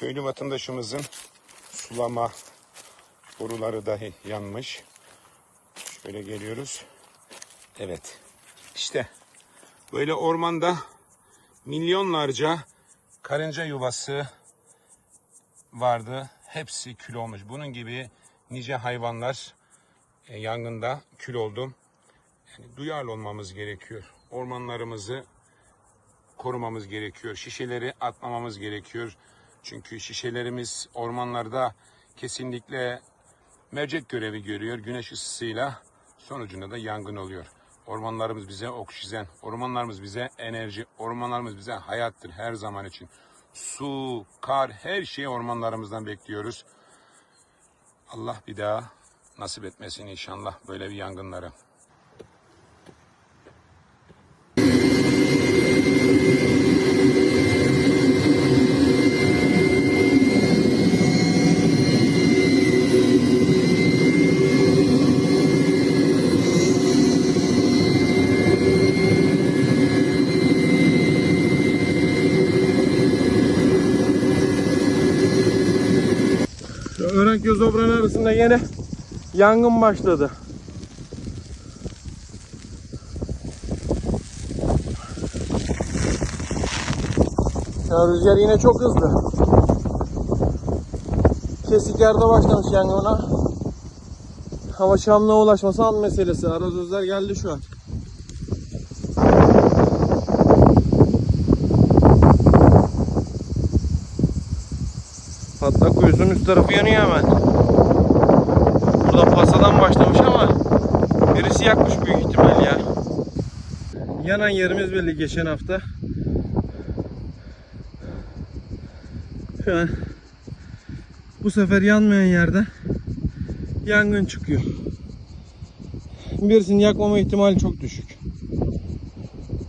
Köylü vatandaşımızın sulama boruları dahi yanmış. Şöyle geliyoruz. Evet. İşte böyle ormanda milyonlarca karınca yuvası vardı. Hepsi kül olmuş. Bunun gibi nice hayvanlar e, yangında kül oldu. Yani duyarlı olmamız gerekiyor. Ormanlarımızı korumamız gerekiyor. Şişeleri atmamamız gerekiyor. Çünkü şişelerimiz ormanlarda kesinlikle mercek görevi görüyor. Güneş ısısıyla sonucunda da yangın oluyor. Ormanlarımız bize oksijen, ormanlarımız bize enerji, ormanlarımız bize hayattır her zaman için. Su, kar, her şeyi ormanlarımızdan bekliyoruz. Allah bir daha nasip etmesin inşallah böyle bir yangınları. Şu Ören Gözobran arasında yine yangın başladı. Rüzgar yine çok hızlı. Kesik yerde başlamış yangına. Hava Şam'la ulaşması an meselesi. Arazözler geldi şu an. Patlak kuyusunun üst tarafı yanıyor hemen. Burada pasadan başlamış ama birisi yakmış büyük ihtimal ya. Yanan yerimiz belli geçen hafta. Şu an bu sefer yanmayan yerden yangın çıkıyor. Birisinin yakmama ihtimali çok düşük.